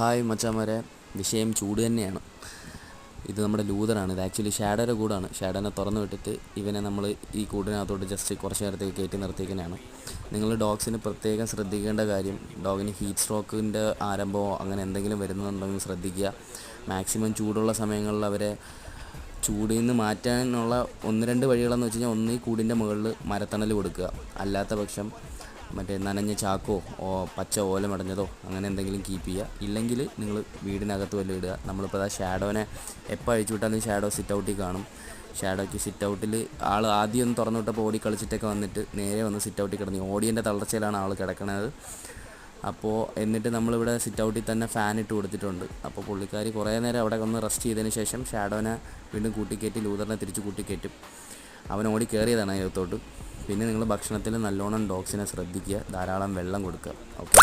Hi മച്ചാമാരെ വിഷയം ചൂട് തന്നെയാണ്. ഇത് നമ്മുടെ ലൂതറാണ് ഇത് ആക്ച്വലി ഷാഡോയുടെ കൂടാണ്. ഷാഡോനെ തുറന്നു വിട്ടിട്ട് ഇവനെ നമ്മൾ ഈ കൂടിനകത്തോട്ട് ജസ്റ്റ് കുറച്ച് നേരത്തേക്ക് കയറ്റി നിർത്തിക്കുന്നതാണ് നിങ്ങൾ ഡോഗ്സിന് പ്രത്യേകം ശ്രദ്ധിക്കേണ്ട കാര്യം ഡോഗിന് ഹീറ്റ് സ്ട്രോക്കിന്റെ ആരംഭമോ അങ്ങനെ എന്തെങ്കിലും വരുന്നുണ്ടെങ്കിൽ ശ്രദ്ധിക്കുക. മാക്സിമം ചൂടുള്ള സമയങ്ങളിൽ അവരെ ചൂടിൽ നിന്ന് മാറ്റാനുള്ള ഒന്ന് രണ്ട് വഴികളെന്ന് വെച്ച് കഴിഞ്ഞാൽ ഒന്ന് ഈ കൂടിന്റെ മുകളിൽ മരത്തണൽ കൊടുക്കുക. അല്ലാത്ത പക്ഷം മറ്റേ നനഞ്ഞ ചാക്കോ ഓ പച്ച ഓലമടഞ്ഞതോ അങ്ങനെ എന്തെങ്കിലും കീപ്പ് ചെയ്യുക. ഇല്ലെങ്കിൽ നിങ്ങൾ വീടിനകത്ത് വല്ലതും ഇടുക. നമ്മളിപ്പോൾ ആ ഷാഡോനെ എപ്പോൾ അഴിച്ചു വിട്ടാലും ഷാഡോ സിറ്റ് ഔട്ടിൽ കാണും. ഷാഡോയ്ക്ക് സിറ്റ് ഔട്ടിൽ ആൾ ആദ്യം ഒന്ന് തുറന്നു വിട്ടപ്പോൾ ഓടി കളിച്ചിട്ടൊക്കെ വന്നിട്ട് നേരെ വന്ന് സിറ്റ് ഔട്ടിൽ കിടന്നു ഓടിയന്റെ തളർച്ചയിലാണ് ആൾ കിടക്കണത്. അപ്പോൾ എന്നിട്ട് നമ്മളിവിടെ സിറ്റ് ഔട്ടിൽ തന്നെ ഫാൻ ഇട്ട് കൊടുത്തിട്ടുണ്ട്. അപ്പോൾ പുള്ളിക്കാരി കുറേ നേരം അവിടെ ഒന്ന് റെസ്റ്റ് ചെയ്തതിന് ശേഷം ഷാഡോനെ വീണ്ടും കൂട്ടിക്കയറ്റി ലൂതറിനെ തിരിച്ച് കൂട്ടിക്കയറ്റും അവൻ ഓടി കയറിയതാണ് അതിനകത്തോട്ട് പിന്നെ നിങ്ങൾ ഭക്ഷണത്തിൽ നല്ലോണം ഡോഗ്സിനെ ശ്രദ്ധിക്കുക ധാരാളം വെള്ളം കൊടുക്കുക. ഓക്കെ